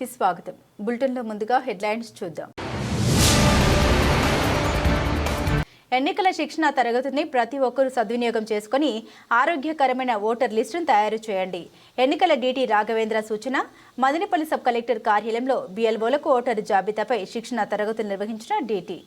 కి స్వాగతం. బులెటిన్లో ముందుగా హెడ్లైన్స్ చూద్దాం. ఎన్నికల శిక్షణ తరగతిని ప్రతి ఒక్కరూ సద్వినియోగం చేసుకుని ఆరోగ్యకరమైన ఓటర్ లిస్టును తయారు చేయండి. ఎన్నికల డీటీ రాఘవేంద్ర సూచన మదనపల్లి సబ్ కలెక్టర్ కార్యాలయంలో బిఎల్ఓలకు ఓటర్ జాబితాపై శిక్షణ తరగతులు నిర్వహించిన డీటీ.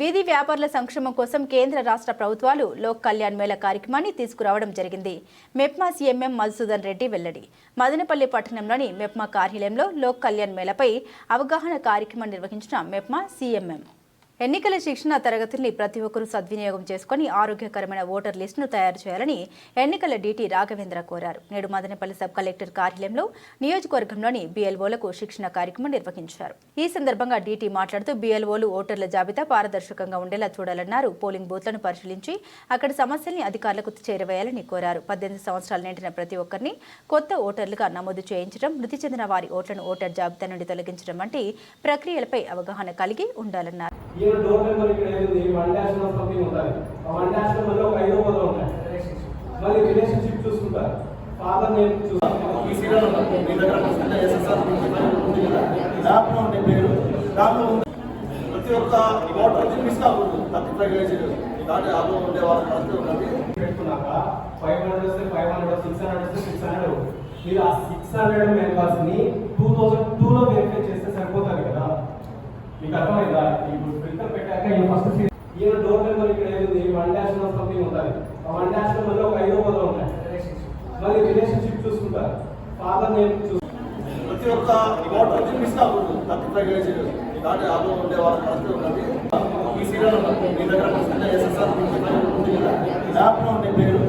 వీధి వ్యాపారుల సంక్షేమం కోసం కేంద్ర రాష్ట్ర ప్రభుత్వాలు లోక్ కళ్యాణ్ మేళ కార్యక్రమాన్ని తీసుకురావడం జరిగింది. మెప్మా సీఎంఎం మధుసూదన్ రెడ్డి వెల్లడి. మదనపల్లి పట్టణంలోని మెప్మా కార్యాలయంలో లోక్ కళ్యాణ్ మేళపై అవగాహన కార్యక్రమం నిర్వహించిన మెప్మా సీఎంఎం. ఎన్నికల శిక్షణ తరగతుల్ని ప్రతి ఒక్కరూ సద్వినియోగం చేసుకుని ఆరోగ్యకరమైన ఓటర్ లిస్టును తయారు చేయాలని ఎన్నికల డీటీ రాఘవేంద్ర కోరారు. నేడు మదనపల్లి సబ్ కలెక్టర్ కార్యాలయంలో నియోజకవర్గంలోని బీఎల్ఓలకు శిక్షణ కార్యక్రమం నిర్వహించారు. ఈ సందర్భంగా డీటీ మాట్లాడుతూ బీఎల్ఓలు ఓటర్ల జాబితా పారదర్శకంగా ఉండేలా చూడాలన్నారు. పోలింగ్ బూత్లను పరిశీలించి అక్కడ సమస్యల్ని అధికారులకు చేరవేయాలని కోరారు. పద్దెనిమిది సంవత్సరాలు నిండిన ప్రతి ఒక్కరిని కొత్త ఓటర్లుగా నమోదు చేయించడం మృతి చెందిన వారి ఓట్లను ఓటర్ జాబితా నుండి తొలగించడం వంటి ప్రక్రియలపై అవగాహన కలిగి ఉండాలన్నారు. ఈవెన్ డోర్ నెంబర్ ఇక్కడ ఏముంది వన్ డాష్ సంథింగ్ ఉంటుంది ఆ వన్ డాష్ నెంబర్లో ఒక ఐదో పదో ఉంటాయి మళ్ళీ రిలేషన్షిప్ చూసుకుంటారు. ఫాదర్ నేమ్ చూసుకుంటారు. ఉండే పేరు. ప్రతి ఒక్క ఓటర్ మిస్ కాకూడదు థర్టీ ఫైవ్ ఆలో ఉండే వాళ్ళ ప్రతి ఒక్కరికి పెట్టుకున్నాక ఫైవ్ హండ్రెడ్ వస్తే ఫైవ్ హండ్రెడ్ సిక్స్ హండ్రెడ్ వస్తే సిక్స్ హండ్రెడ్ మీరు ఆ సిక్స్ హండ్రెడ్ మెంబర్స్ని టూ థౌసండ్ టూ లో వెరిఫై కదా మీకు అర్థమైందా? ఇప్పుడు ఫిల్టర్ పెట్టాక ఈ ఫస్ట్ ఈవెన్ డోర్ నెంబర్ ఇక్కడ ఏముంది వన్ డాష్ సంథింగ్ ఉంటుంది ఆ వన్ డాష్ నెంబర్లో ఒక ఐదో పదో ఉంటాయి మళ్ళీ రిలేషన్షిప్ చూసుకుంటారు. ఫాదర్ నేమ్ చూసుకుంటారు. ప్రతి ఒక్క వాటర్ చూపిస్తా కాకూడదు. థర్టీ ఫైవ్ డేస్ దాటి ఆలో ఉండే వాళ్ళ ప్రతి ఒక్కరికి ఈ సీరియల్ మీ దగ్గర ఎస్ఎస్ఆర్ ఉంది కదా? ల్యాప్లో ఉండే పేరు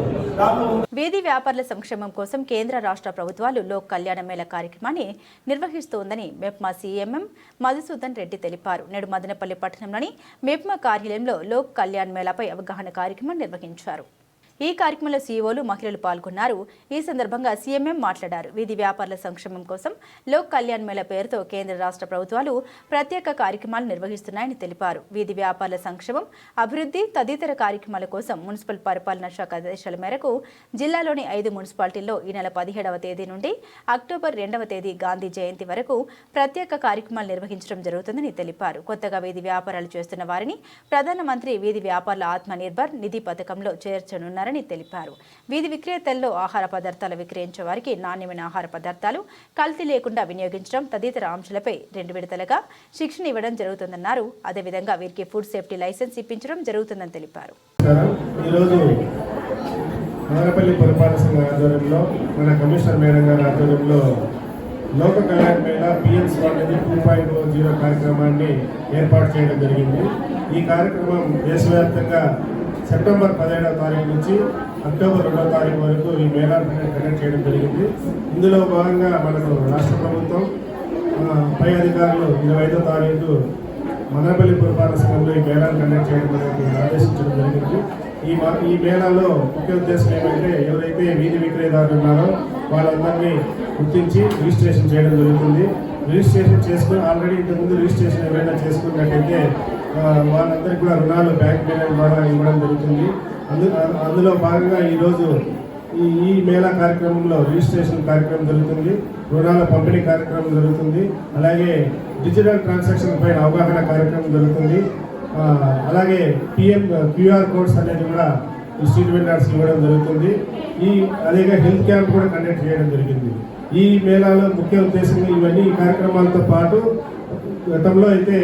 వీధి వ్యాపారుల సంక్షేమం కోసం కేంద్ర రాష్ట్ర ప్రభుత్వాలు లోక్ కళ్యాణ మేళ కార్యక్రమాన్ని నిర్వహిస్తోందని మెప్మా సీఎంఎం మధుసూదన్ రెడ్డి తెలిపారు. నేడు మదనపల్లి పట్టణంలోని మెప్మా కార్యాలయంలో లోక్ కళ్యాణ్ మేళాపై అవగాహన కార్యక్రమం నిర్వహించారు. ఈ కార్యక్రమంలో సీఈఓలు మహిళలు పాల్గొన్నారు. ఈ సందర్భంగా సీఎంఎం మాట్లాడారు. వీధి వ్యాపారుల సంక్షేమం కోసం లోక్ కళ్యాణ్ మేళ పేరుతో కేంద్ర రాష్ట్ర ప్రభుత్వాలు ప్రత్యేక కార్యక్రమాలు నిర్వహిస్తున్నాయని తెలిపారు. వీధి వ్యాపారుల సంక్షేమం అభివృద్ధి తదితర కార్యక్రమాల కోసం మున్సిపల్ పరిపాలనా శాఖ ఆదేశాల మేరకు జిల్లాలోని ఐదు మున్సిపాలిటీల్లో ఈ నెల పదిహేడవ తేదీ నుండి అక్టోబర్ రెండవ తేదీ గాంధీ జయంతి వరకు ప్రత్యేక కార్యక్రమాలు నిర్వహించడం జరుగుతుందని తెలిపారు. కొత్తగా వీధి వ్యాపారాలు చేస్తున్న వారిని ప్రధానమంత్రి వీధి వ్యాపారుల ఆత్మ నిర్భర్ నిధి పథకంలో చేర్చనున్నారు చేస్తున్నారని తెలిపారు. వీధి విక్రేతల్లో ఆహార పదార్థాలు విక్రయించే వారికి నాణ్యమైన ఆహార పదార్థాలు కల్తీ లేకుండా వినియోగించడం తదితర అంశాలపై రెండు విడతలుగా శిక్షణ ఇవ్వడం జరుగుతుందన్నారు. అదేవిధంగా వీరికి ఫుడ్ సేఫ్టీ లైసెన్స్ ఇప్పించడం జరుగుతుందని తెలిపారు. నాగపల్లి పురపాలక మదనపల్లి సంఘ ఆధ్వర్యంలో మన కమిషనర్ మేడం గారి ఆధ్వర్యంలో Lok Kalyan Mela PM Svanidhi two point zero కార్యక్రమాన్ని ఏర్పాటు చేయడం జరిగింది. ఈ కార్యక్రమం దేశవ్యాప్తంగా సెప్టెంబర్ పదిహేడవ తారీఖు నుంచి అక్టోబర్ రెండవ తారీఖు వరకు ఈ మేళాన్ని కండక్ట్ చేయడం జరిగింది. ఇందులో భాగంగా మనకు రాష్ట్ర ప్రభుత్వం పై అధికారులు ఇరవై ఐదో తారీఖు మదనపల్లి పురపాలక సంఘంలో ఈ మేళాన్ని కండక్ట్ చేయడం అనేది ఆదేశించడం జరిగింది. ఈ మా ఈ మేళాలో ముఖ్య ఉద్దేశం ఏమంటే ఎవరైతే వీధి విక్రయదారులు ఉన్నారో వాళ్ళందరినీ గుర్తించి రిజిస్ట్రేషన్ చేయడం జరుగుతుంది. రిజిస్ట్రేషన్ చేసుకుని ఆల్రెడీ ఇంతకుముందు రిజిస్ట్రేషన్ ఎవరైనా చేసుకున్నట్టయితే వాళ్ళందరికీ కూడా రుణాలు బ్యాంక్ మేళ ద్వారా ఇవ్వడం జరుగుతుంది. అందు అందులో భాగంగా ఈరోజు ఈ ఈ మేళా కార్యక్రమంలో రిజిస్ట్రేషన్ కార్యక్రమం జరుగుతుంది. రుణాల పంపిణీ కార్యక్రమం జరుగుతుంది. అలాగే డిజిటల్ ట్రాన్సాక్షన్ పైన అవగాహన కార్యక్రమం జరుగుతుంది. అలాగే పిఎం క్యూఆర్ కోడ్స్ అనేది కూడా ఈ స్ట్రీట్ వెండర్స్ ఇవ్వడం జరుగుతుంది. ఈ అదేగా హెల్త్ క్యాంప్ కూడా కండక్ట్ చేయడం జరిగింది. ఈ మేళాలో ముఖ్య ఉద్దేశం ఇవన్నీ ఈ కార్యక్రమాలతో పాటు గతంలో అయితే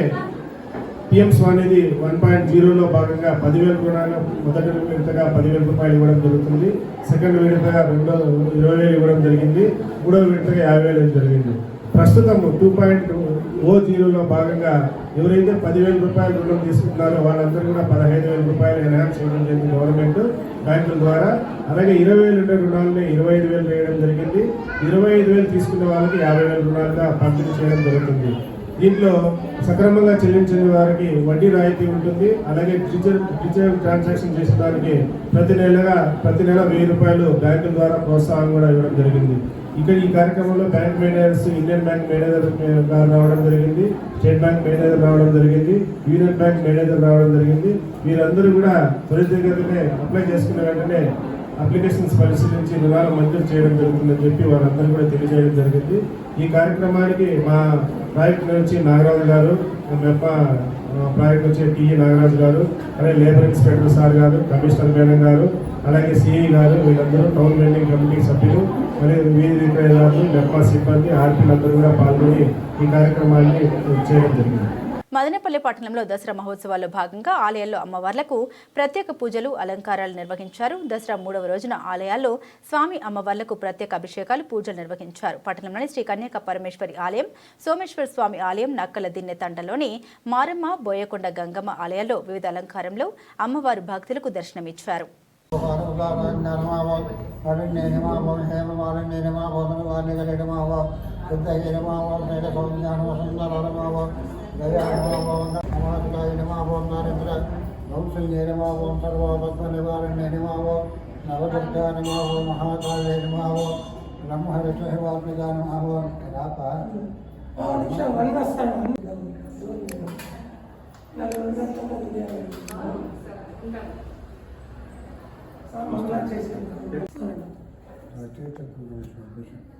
పిఎం స్వానిధి వన్ పాయింట్ జీరోలో భాగంగా పదివేల రుణాలు మొదటి విడతగా పదివేల రూపాయలు ఇవ్వడం జరుగుతుంది. సెకండ్ విడతగా రెండో ఇరవై వేలు ఇవ్వడం జరిగింది. మూడో విడతగా యాభై వేలు జరిగింది. ప్రస్తుతం టూ పాయింట్ ఓ జీరోలో భాగంగా ఎవరైతే పదివేల రూపాయల రుణం తీసుకుంటున్నారో వాళ్ళందరూ కూడా పదహైదు వేల రూపాయలు ఎన్హాన్స్ చేయడం జరిగింది గవర్నమెంట్ బ్యాంకుల ద్వారా. అలాగే ఇరవై వేలు ఉండే రుణాలని ఇరవై ఐదు వేలు వేయడం జరిగింది. ఇరవై ఐదు వేలు తీసుకున్న వాళ్ళకి యాభై వేల రుణాలుగా పంపిణీ చేయడం జరుగుతుంది. దీంట్లో సక్రమంగా చెల్లించిన వారికి వడ్డీ రాయితీ ఉంటుంది. అలాగే డిజిటల్ డిజిటల్ ట్రాన్సాక్షన్ చేసిన వారికి ప్రతి నెలగా ప్రతి నెల వెయ్యి రూపాయలు బ్యాంకుల ద్వారా ప్రోత్సాహం కూడా ఇవ్వడం జరిగింది. ఇక్కడ ఈ కార్యక్రమంలో bank managers Indian bank manager రావడం జరిగింది. స్టేట్ బ్యాంక్ మేనేజర్ రావడం జరిగింది. యూనియన్ బ్యాంక్ మేనేజర్ రావడం జరిగింది. వీరందరూ కూడా త్వరితగతినే అప్లై చేసుకున్న వెంటనే అప్లికేషన్స్ పరిశీలించి రుణాలు మంజూరు చేయడం జరుగుతుందని చెప్పి వారందరూ కూడా తెలియజేయడం జరిగింది. ఈ కార్యక్రమానికి మా ప్రాజెక్ట్ నుంచి నాగరాజు గారు మెప్ప ప్రాజెక్ట్ వచ్చి టిఈ నాగరాజు గారు అలాగే labour inspector sir garu commissioner madam garu అలాగే సిఈ గారు వీళ్ళందరూ టౌన్ బిల్డింగ్ కమిటీ సభ్యులు మరియు వీధి విక్రయదారులు మెప్ప సిబ్బంది ఆర్పీలందరూ కూడా పాల్గొని ఈ కార్యక్రమాన్ని చేయడం జరిగింది. మదనపల్లి పట్టణంలో దసరా మహోత్సవాల్లో భాగంగా ఆలయాల్లో అమ్మవార్లకు ప్రత్యేక పూజలు అలంకారాలు నిర్వహించారు. దసరా మూడవ రోజున ఆలయాల్లో స్వామి అమ్మవార్లకు ప్రత్యేక అభిషేకాలు పూజలు నిర్వహించారు. పట్టణంలోని శ్రీ కన్యాక పరమేశ్వరి ఆలయం సోమేశ్వర స్వామి ఆలయం నక్కల దిన్నె తండలోని మారమ్మ బోయకొండ గంగమ్మ ఆలయాల్లో వివిధ అలంకారంలో అమ్మవారు భక్తులకు దర్శనమిచ్చారు. गजाय नमः ओम नरेंद्र गौसल्ये नमः ओम सर्वभद्रनिवारण्ये नमः ओम नवदुर्गा नमः ओम महाकाले नमः ओम ब्रह्म ऋषिवात्मजा नमः ओम रापा Thank you.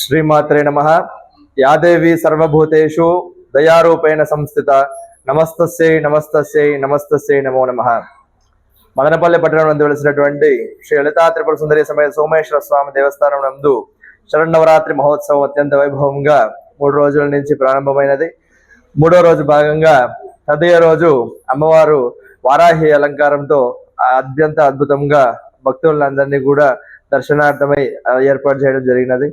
శ్రీమాత్రే నమ. యాదేవి సర్వభూతేషు దయారూపేణ సంస్థిత. నమస్తస్యై నమస్తస్యై నమస్తస్యై నమో నమ. మదనపల్లి పట్టణం నందు వెలిసినటువంటి శ్రీ లలితా త్రిపుర సుందరి సమయ సోమేశ్వర స్వామి దేవస్థానం నందు శరణవరాత్రి మహోత్సవం అత్యంత వైభవంగా మూడు రోజుల నుంచి ప్రారంభమైనది. మూడో రోజు భాగంగా తదయ రోజు అమ్మవారు వారాహి అలంకారంతో అత్యంత అద్భుతంగా భక్తులందరినీ కూడా దర్శనార్థమై ఏర్పాటు చేయడం జరిగినది.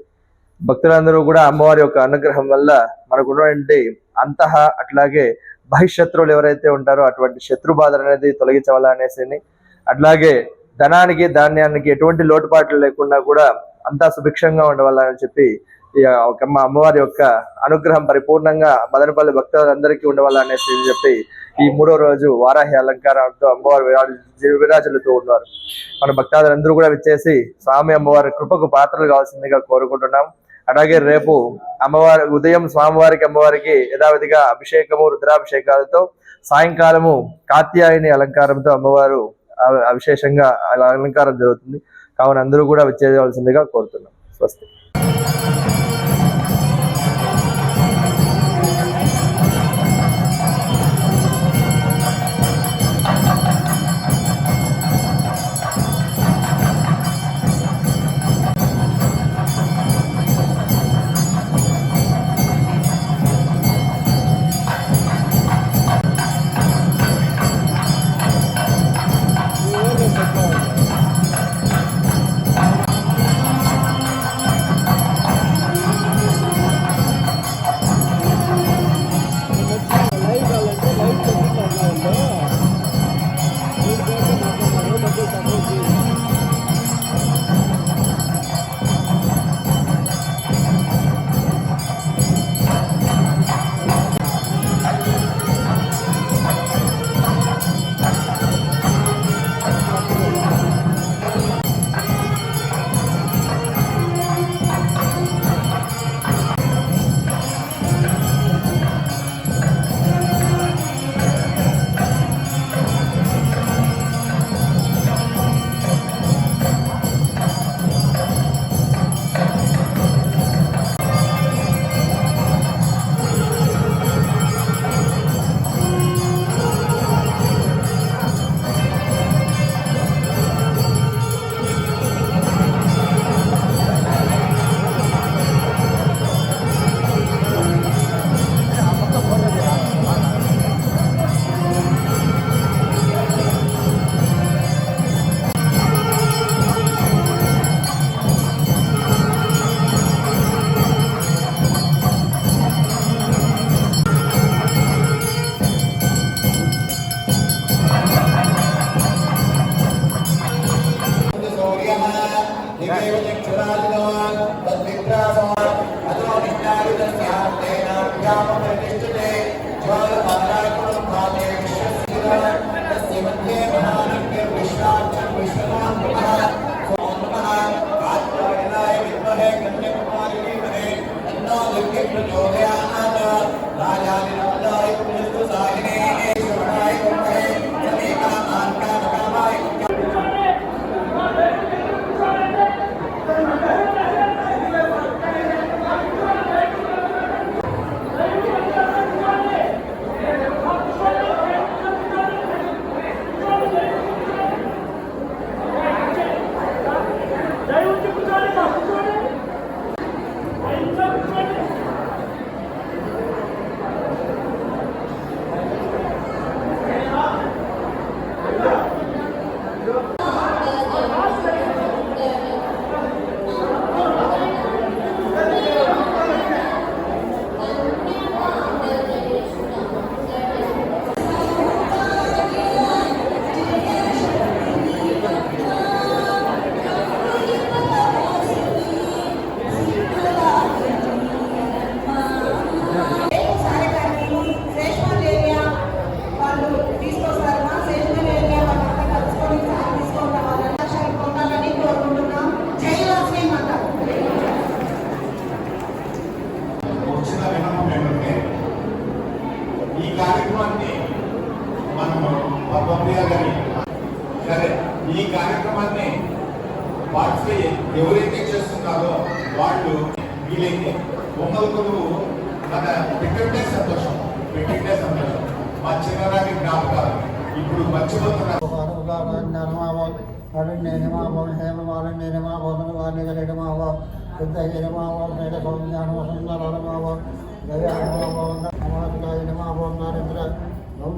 భక్తులందరూ కూడా అమ్మవారి యొక్క అనుగ్రహం వల్ల మనకు ఉన్నటువంటి అంతః అట్లాగే బహిశత్రువులు ఎవరైతే ఉంటారో అటువంటి శత్రు బాధలు అనేది తొలగించవాలనేసి అట్లాగే ధనానికి ధాన్యానికి ఎటువంటి లోటుపాట్లు లేకుండా కూడా అంతా సుభిక్షంగా ఉండవాలని చెప్పి ఒక అమ్మవారి యొక్క అనుగ్రహం పరిపూర్ణంగా మదనపల్లి భక్తులందరికీ ఉండవాలనేసి చెప్పి ఈ మూడో రోజు వారాహి అలంకారంతో అమ్మవారు విరాజు విరాజులుతూ ఉన్నారు. మన భక్తాదులందరూ కూడా విచ్చేసి స్వామి అమ్మవారి కృపకు పాత్రలు కావాల్సిందిగా కోరుకుంటున్నాం. అలాగే రేపు అమ్మవారి ఉదయం స్వామివారికి అమ్మవారికి యథావిధిగా అభిషేకము రుద్రాభిషేకాలతో సాయంకాలము కాత్యాయని అలంకారంతో అమ్మవారు అవిశేషంగా విశేషంగా అలా అలంకారం జరుగుతుంది. కావున అందరూ కూడా విచ్చేయవలసిందిగా కోరుతున్నాం. స్వస్తి.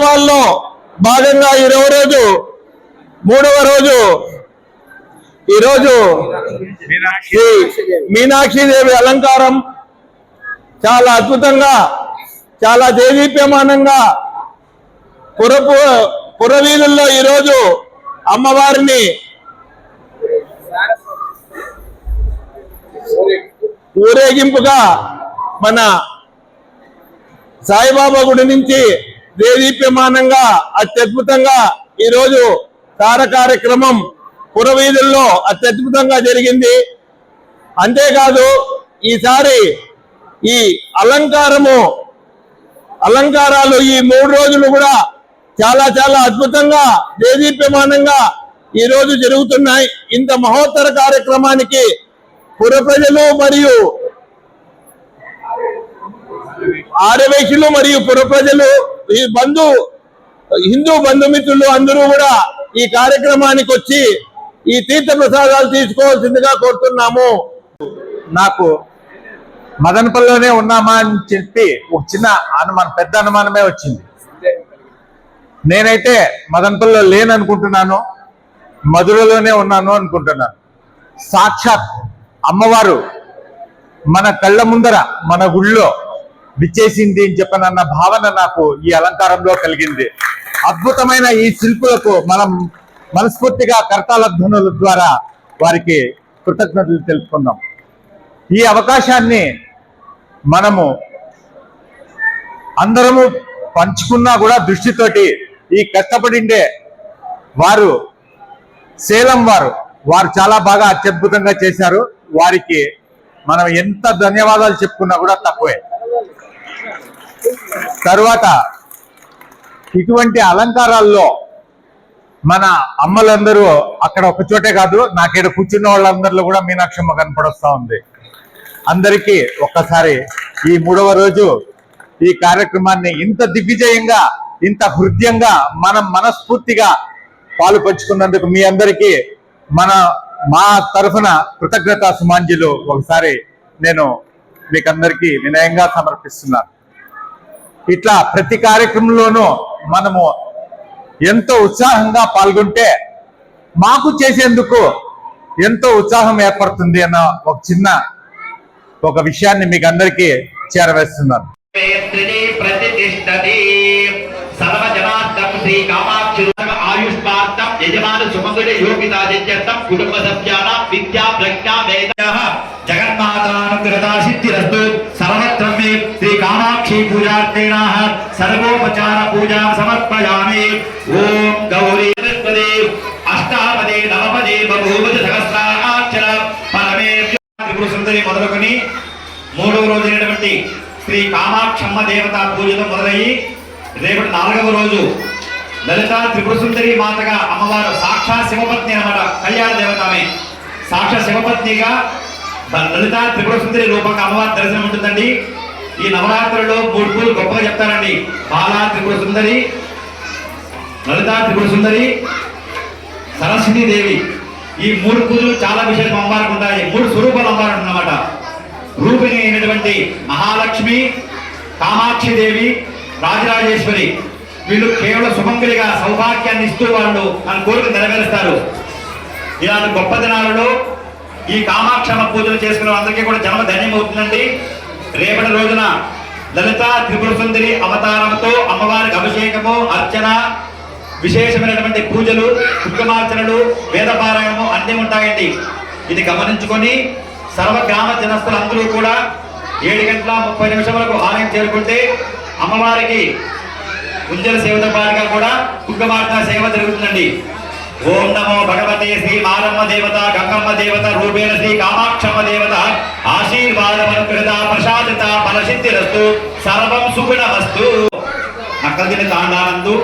ఉత్సవాల్లో భాగంగా ఇరవ రోజు మూడవ రోజు ఈరోజు ఈ మీనాక్షిదేవి అలంకారం చాలా అద్భుతంగా చాలా దేదీప్యమానంగా పురపు పురవీధుల్లో ఈరోజు అమ్మవారిని ఊరేగింపుగా మన సాయిబాబా గుడి నుంచి దేదీప్యమానంగా అత్యద్భుతంగా ఈరోజు తార కార్యక్రమం పురవీధుల్లో అత్యద్భుతంగా జరిగింది. అంతేకాదు ఈసారి ఈ అలంకారము అలంకారాలు ఈ మూడు రోజులు కూడా చాలా చాలా అద్భుతంగా దేదీప్యమానంగా ఈ రోజు జరుగుతున్నాయి. ఇంత మహోత్తర కార్యక్రమానికి పుర ప్రజలు మరియు ఆర్యవేశులు మరియు పుర ప్రజలు ఈ బంధు హిందూ బంధుమిత్రులు అందరూ కూడా ఈ కార్యక్రమానికి వచ్చి ఈ తీర్థ ప్రసాదాలు తీసుకోవాల్సిందిగా కోరుతున్నాము. నాకు మదనపల్లిలోనే ఉన్నామా అని చెప్పి ఒక చిన్న అనుమానం పెద్ద అనుమానమే వచ్చింది. నేనైతే మదనపల్లిలో లేననుకుంటున్నాను మధురలోనే ఉన్నాను అనుకుంటున్నాను. సాక్షాత్ అమ్మవారు మన కళ్ళ ముందర మన గుళ్ళో విచ్చేసింది అని చెప్పనన్న భావన నాకు ఈ అలంకారంలో కలిగింది. అద్భుతమైన ఈ శిల్పులకు మనం మనస్ఫూర్తిగా కర్తాలధ్వనుల ద్వారా వారికి కృతజ్ఞతలు తెలుపుకుందాం. ఈ అవకాశాన్ని మనము అందరము పంచుకున్నా కూడా దృష్టితోటి ఈ కష్టపడిండే వారు సేలం వారు వారు చాలా బాగా అత్యద్భుతంగా చేశారు. వారికి మనం ఎంత ధన్యవాదాలు చెప్పుకున్నా కూడా తక్కువే. తర్వాత ఇటువంటి అలంకారాల్లో మన అమ్మలందరూ అక్కడ ఒక చోటే కాదు నాకేడ కూర్చున్న వాళ్ళందరిలో కూడా మీనాక్షమ్మ కనపడొస్తా ఉంది. అందరికీ ఒక్కసారి ఈ మూడవ రోజు ఈ కార్యక్రమాన్ని ఇంత దిగ్విజయంగా ఇంత హృదయంగా మనం మనస్ఫూర్తిగా పాలు పంచుకున్నందుకు మీ అందరికీ మన మా తరఫున కృతజ్ఞతా సుమాంజలు ఒకసారి నేను మీకందరికీ వినయంగా సమర్పిస్తున్నాను ఇట్లా ప్రతి కార్యక్రమంలోనూ మనము ఎంతో ఉత్సాహంగా పాల్గొంటే మాకు చేసేందుకు ఎంతో ఉత్సాహం ఏర్పడుతుంది అన్న ఒక చిన్న ఒక విషయాన్ని మీకు అందరికీ చేరవేస్తున్నాను వేత్రిని ప్రతిష్టతి సర్వజనార్థం శ్రీ కామాక్షి ఆయుష్మార్థం యజమాన సుమంగుడి యోగితాదిత్యర్థం కుటుంబ సభ్యానాం విద్యా ప్రజ్ఞా వేద జగన్మాతానుగ్రతా సిద్ధిరస్తు సర్వత్ర మే శ్రీ కామాక్షి పూజార్థిణ సర్వోపచార పూజా సమర్పయామి. ఓం గౌరీ బృహస్పతి అష్టాపదే నవపదే బహుమతి సహస్రాక్షర పరమే త్రిపుర సుందరి మొదలుకొని మూడవ రోజైనటువంటి శ్రీ కామాక్షమ్మ దేవత పూజతో మొదలయ్యి రేపటి నాలుగవ రోజు లలిత త్రిపుర సుందరి మాతగా అమ్మవారు సాక్షా శివపత్ని అన్నమాట కళ్యాణ దేవత ఆమె శివపత్నిగా లలిత త్రిపుర సుందరి రూపంగా అమ్మవారి దర్శనం ఉంటుందండి. ఈ నవరాత్రుల్లో మూడు పూలు గొప్పగా చెప్తారండి. బాలా త్రిపుర సుందరి లలిత త్రిపుర సుందరి సరస్వతి దేవి. ఈ మూడు పూజలు చాలా విశేషం అమ్మవారికి ఉంటాయి. మూడు స్వరూపాలు అమ్మవారు అన్నమాట రూపిణి అయినటువంటి మహాలక్ష్మి కామాక్షి దేవి రాజరాజేశ్వరి. వీళ్ళు కేవలం సుమంగలిగా సౌభాగ్యాన్ని ఇస్తూ వాళ్ళు మన కోరిక నెరవేరుస్తారు. ఇలాంటి గొప్ప దినాలలో ఈ కామాక్షమ పూజలు చేసుకున్న అందరికీ కూడా జన్మ ధన్యం అవుతుందండి రేపటి రోజున లలిత త్రిపుర సుందరి అవతారంతో అమ్మవారికి అభిషేకము అర్చన విశేషమైనటువంటి పూజలు కుంకుమార్చనలు వేదపారాయణము అన్నీ ఉంటాయండి. ఇది గమనించుకొని సర్వ గ్రామ జనస్థులందరూ కూడా ఏడు గంటల ముప్పై నిమిషములకు ఆలయం చేరుకుంటే అమ్మవారికి ఉజ్జల సేవతో పాటుగా కూడా కుంకుమార్చన సేవ జరుగుతుందండి. ఓం నమో భగవతే శ్రీ మారమ్మ దేవత గంగమ్మ దేవత రూపేణ శ్రీ కామాక్షమ్మ దేవత ఆశీర్వాదమనుకృత ప్రసాదిత ఫలసిద్ధిరస్తు సర్వం సుగుణమస్తు. నక్కదిన తాండానందు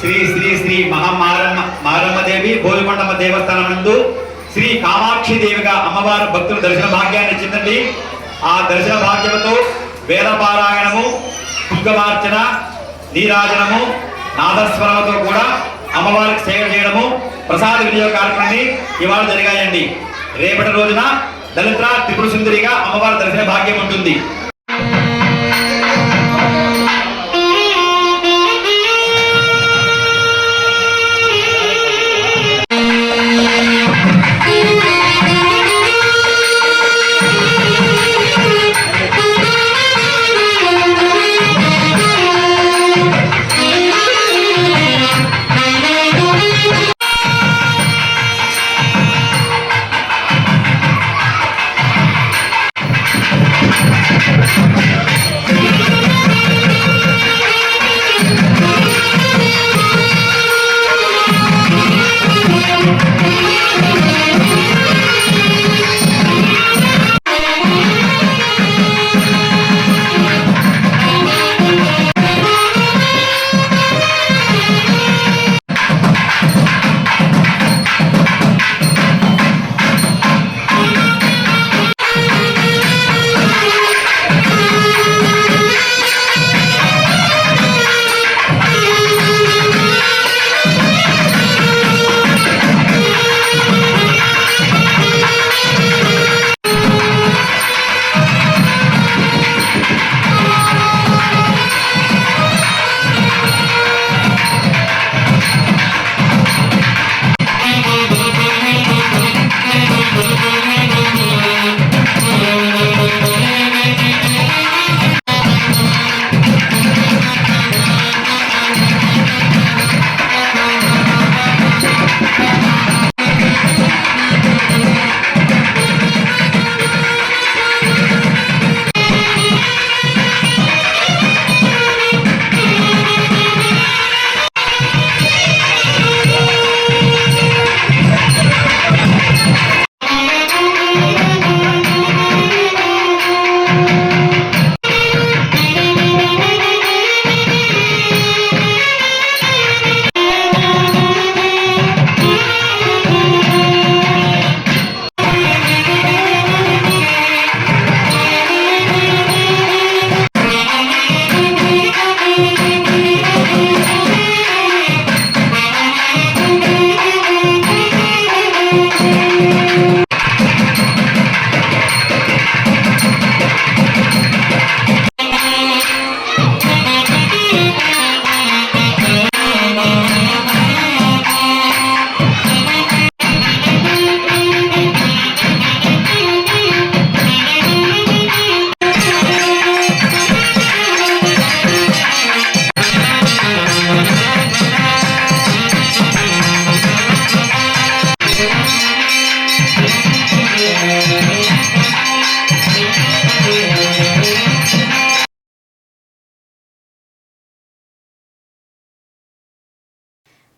శ్రీ శ్రీ శ్రీ మహామారమ్మ మారమ్మ దేవి బోయకొండమ్మ దేవస్థానం నందు శ్రీ కామాక్షి దేవిగా అమ్మవారు భక్తులు దర్శన భాగ్యాన్ని ఇచ్చిందండి. ఆ దర్శన భాగ్యంతో వేద పారాయణము నీరాజనము నాదస్వరాలతో కూడా అమ్మవారికి సేవ చేయడము ప్రసాద వినియోగ కార్యక్రమాన్ని ఇవాళ జరిగాయండి. రేపటి రోజున దళిత త్రిపుర సుందరిగా అమ్మవారి దర్శన భాగ్యం ఉంటుంది.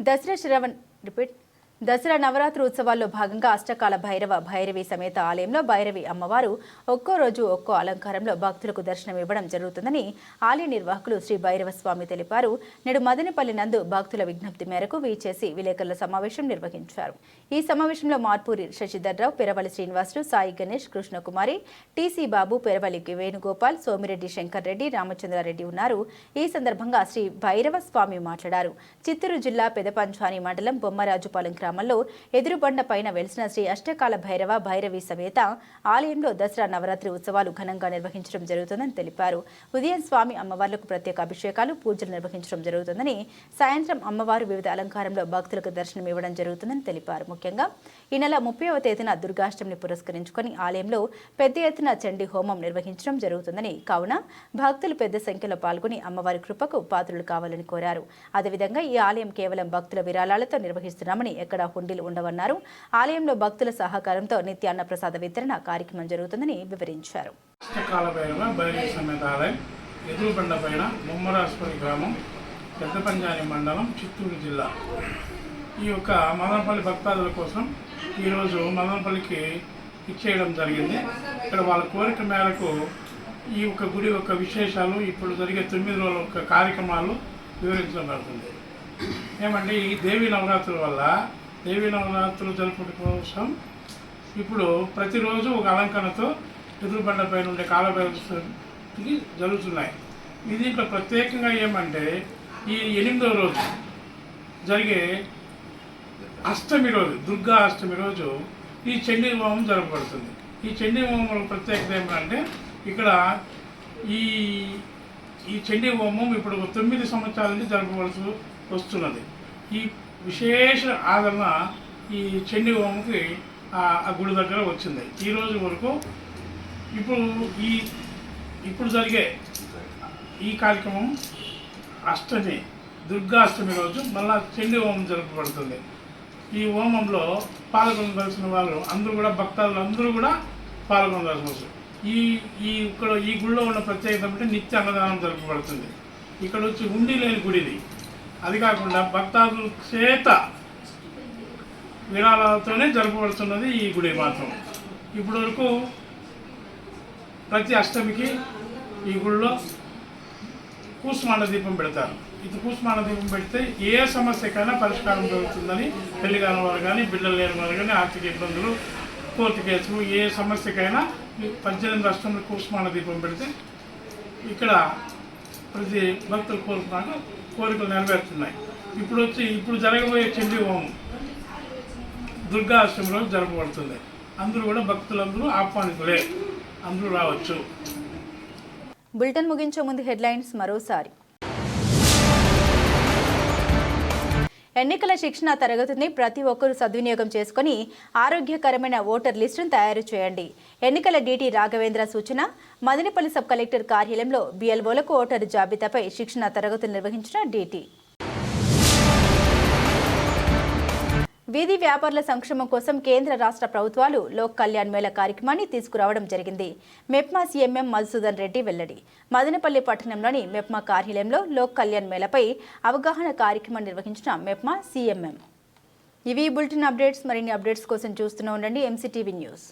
దసరా శ్రవణ్ రిపీట్. దసరా నవరాత్రి ఉత్సవాల్లో భాగంగా అష్టకాల భైరవ భైరవి సమేత ఆలయంలో భైరవి అమ్మవారు ఒక్కో రోజు ఒక్కో అలంకారంలో భక్తులకు దర్శనం ఇవ్వడం జరుగుతుందని ఆలయ నిర్వాహకులు శ్రీ భైరవ స్వామి తెలిపారు. నేడు మదనపల్లి నందు భక్తుల విజ్ఞప్తి మేరకు వీచేసి విలేకరుల సమావేశం నిర్వహించారు. ఈ సమావేశంలో మార్పూరి శశిధర్రావు పెరవలి శ్రీనివాసులు సాయి గణేష్ కృష్ణకుమారి టీసీ బాబు పెరవలి వేణుగోపాల్ సోమిరెడ్డి శంకర్ రెడ్డి రామచంద్రారెడ్డి ఉన్నారు. ఈ సందర్భంగా శ్రీ భైరవ స్వామి మాట్లాడారు. చిత్తూరు జిల్లా పెదపంచాని మండలం బొమ్మరాజుపాలెం గ్రామంలో ఎదురుబండ పైన వెలిసిన శ్రీ అష్టకాల భైరవ భైరవి సమేత ఆలయంలో దసరా నవరాత్రి ఉత్సవాలు ఘనంగా నిర్వహించడం జరుగుతుందని తెలిపారు. ఉదయం స్వామి అమ్మవార్లకు ప్రత్యేక అభిషేకాలు పూజలు నిర్వహించడం జరుగుతుందని సాయంత్రం అమ్మవారు వివిధ అలంకారంలో భక్తులకు దర్శనం ఇవ్వడం జరుగుతుందని తెలిపారు. ముఖ్యంగా ఈ నెల ముప్పైవ తేదీన దుర్గాష్టమిని పురస్కరించుకొని ఆలయంలో పెద్ద ఎత్తున చండీ హోమం నిర్వహించడం జరుగుతుందని కావున భక్తులు పెద్ద సంఖ్యలో పాల్గొని అమ్మవారి కృపకు పాత్రులు కావాలని కోరారు. అదేవిధంగా ఈ ఆలయం కేవలం భక్తుల విరాళాలతో నిర్వహిస్తున్నామని ఎక్కడ హుండీలు ఉండవన్నారు. ఆలయంలో భక్తుల సహకారంతో నిత్య అన్నప్రసాద వితరణ కార్యక్రమం జరుగుతుందని వివరించారు. ఎదురుబండ పైన గ్రామం పెద్ద పంజాని మండలం చిత్తూరు జిల్లా. ఈ యొక్క మదనపల్లి భక్తాదుల కోసం ఈరోజు మదనపల్లికి ఇచ్చేయడం జరిగింది. ఇక్కడ వాళ్ళ కోరిక మేరకు ఈ యొక్క గుడి యొక్క విశేషాలు ఇప్పుడు జరిగే తొమ్మిది రోజుల యొక్క కార్యక్రమాలు వివరించడం జరుగుతుంది. ఏమంటే ఈ దేవీ నవరాత్రుల వల్ల దేవీ నవరాత్రులు జరుపుట కోసం ఇప్పుడు ప్రతిరోజు ఒక అలంకరణతో ఎదురుబండ పైన ఉండే కాలభైరవకి జరుగుతున్నాయి. ఇది దీంట్లో ప్రత్యేకంగా ఏమంటే ఈ ఎనిమిదవ రోజు జరిగే అష్టమి రోజు దుర్గా అష్టమి రోజు ఈ చండీ హోమం జరపబడుతుంది. ఈ చండీ హోమం ప్రత్యేకత ఏమంటే ఇక్కడ ఈ ఈ చండీ హోమం ఇప్పుడు తొమ్మిది సంవత్సరాల నుంచి జరపవలసి వస్తున్నది. ఈ విశేష ఆదరణ ఈ చండీ హోమంకి ఆ గుడి దగ్గర వచ్చింది. ఈ రోజు వరకు ఇప్పుడు ఈ ఇప్పుడు జరిగే ఈ కార్యక్రమం అష్టమి దుర్గాష్టమి రోజు మళ్ళా చెండి హోమం జరపబడుతుంది. ఈ హోమంలో పాల్గొనవలసిన వాళ్ళు అందరూ కూడా భక్తాదులు అందరూ కూడా పాల్గొనవలసిన ఈ ఈ ఇక్కడ ఈ గుడిలో ఉన్న ప్రత్యేకత అంటే నిత్య అన్నదానం జరపబడుతుంది. ఇక్కడ వచ్చి ఉండి లేని గుడిది అది కాకుండా భక్తాదుల చేత విరాళాలతోనే జరపబడుతున్నది ఈ గుడి మాత్రం. ఇప్పటి వరకు ప్రతి అష్టమికి ఈ గుడిలో కూసుమాండ దీపం పెడతారు. ఇది కూసుమాండ దీపం పెడితే ఏ సమస్యకైనా పరిష్కారం దొరుకుతుందని పెళ్ళి కాని వారు కానీ బిడ్డలు లేని వారు కానీ ఆర్థిక ఇబ్బందులు కోర్టు కేసులు ఏ సమస్యకైనా పద్దెనిమిది అష్టములు కూసుమాండ దీపం పెడితే ఇక్కడ ప్రతి భక్తులు కోరుకున్నాక కోరికలు నెరవేరుతున్నాయి. ఇప్పుడు వచ్చి ఇప్పుడు జరగబోయే చండీ హోమం దుర్గా జరపబడుతుంది. అందరూ కూడా భక్తులందరూ ఆహ్వానితులే. అందరూ రావచ్చు. బులెటిన్ ముగించే ముందు హెడ్లైన్స్ మరోసారి. ఎన్నికల శిక్షణ తరగతిని ప్రతి ఒక్కరూ సద్వినియోగం చేసుకుని ఆరోగ్యకరమైన ఓటర్ లిస్టును తయారు చేయండి. ఎన్నికల డీటీ రాఘవేంద్ర సూచన మదనపల్లి సబ్ కలెక్టర్ కార్యాలయంలో బిఎల్ఓలకు ఓటరు జాబితాపై శిక్షణ తరగతులు నిర్వహించిన డీటీ. వీధి వ్యాపారుల సంక్షేమం కోసం కేంద్ర రాష్ట్ర ప్రభుత్వాలు లోక్ కళ్యాణ్ మేళ కార్యక్రమాన్ని తీసుకురావడం జరిగింది. మెప్మా సీఎంఎం మధుసూదన్ రెడ్డి వెల్లడి. మదనపల్లి పట్టణంలోని మెప్మా కార్యాలయంలో లోక్ కళ్యాణ్ మేళపై అవగాహన కార్యక్రమం నిర్వహించిన మెప్మా సీఎంఎం. ఇవి బులెటిన్ అప్డేట్స్ మరిన్ని అప్డేట్స్ కోసం చూస్తూనే ఉండండి. MCTV news